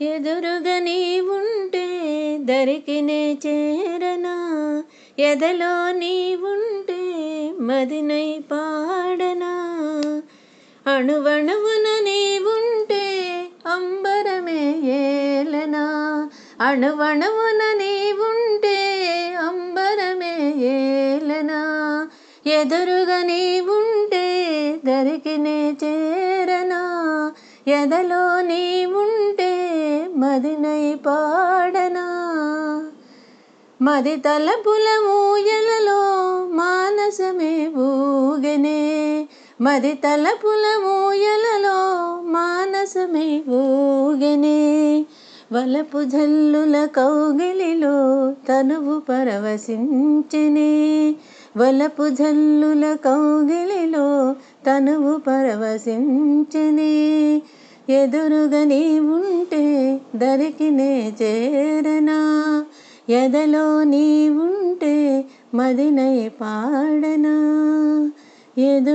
ఎదురుగా నీ ఉంటే దరికినే చేరనా? ఎదలో నీ ఉంటే మదినై పాడనా? అణువణువున నీ ఉంటే అంబరమే ఏలనా? అణువణువున నీ ఉంటే అంబరమే ఏలనా? ఎదురుగా నీ ఉంటే దరికినే చేరనా? ఎదలో నీ ఉంటే మదినై పాడనా? మది తలపుల మూయలలో మానసమే ఊగనే. మది తలపుల మూయలలో మానసమే ఊగనే. వలపు జల్లుల కౌగిలిలో తనువు పరవశించనే. వలపు జల్లుల కౌగిలిలో తనువు పరవశించనే. ఎదురుగా నీ ఉంటే దరికినే చేరనా? ఎదలో నీ ఉంటే మదినై పాడనా? ఎదు